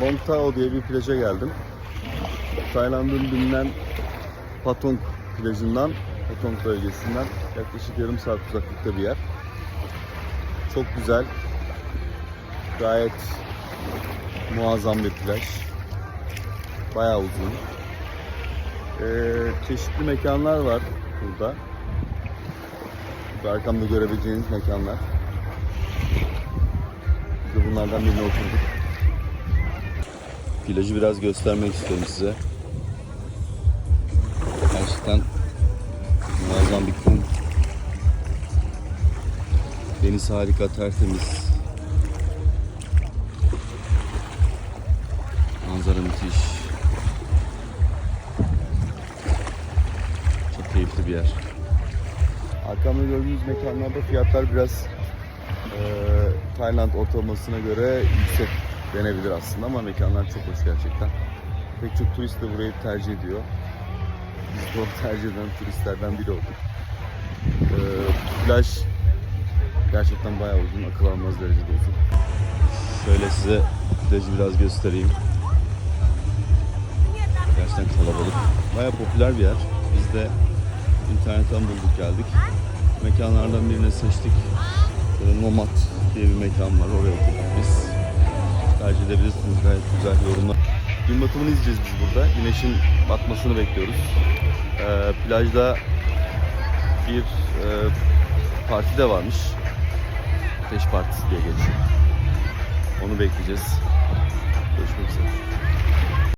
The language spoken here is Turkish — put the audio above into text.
Bong Tao diye bir plaja geldim. Tayland'ın bilinen Patong plajından, Patong bölgesinden yaklaşık yarım saat uzaklıkta bir yer. Çok güzel, gayet muazzam bir plaj. Bayağı uzun. Ee, çeşitli mekanlar var burada. Burada arkamda görebileceğiniz mekanlar. Biz de bunlardan birine oturduk. Plajı biraz göstermek istiyorum size. Gerçekten muazzam bir kum. Deniz harika, tertemiz. Manzara müthiş. Çok keyifli bir yer. Arkamda gördüğünüz mekanlarda fiyatlar biraz eee Tayland ortalamasına göre yüksek denebilir aslında ama mekanlar çok hoş gerçekten. Pek çok turist de burayı tercih ediyor. Biz de o tercih eden turistlerden biri olduk. Eee plaj gerçekten bayağı uzun, akıl almaz derecede uzun. Şöyle size plajı biraz göstereyim. Gerçekten kalabalık. Bayağı popüler bir yer. Biz de internetten bulduk geldik. Mekanlardan birini seçtik. Böyle Nomad diye bir mekan var. Oraya oturduk. Tercih edebilirsiniz. Gayet güzel yorumlar. Gün batımını izleyeceğiz biz burada. Güneşin batmasını bekliyoruz. Ee, plajda bir e, parti de varmış. Ateş Partisi diye geçiyor. Onu bekleyeceğiz. Görüşmek üzere.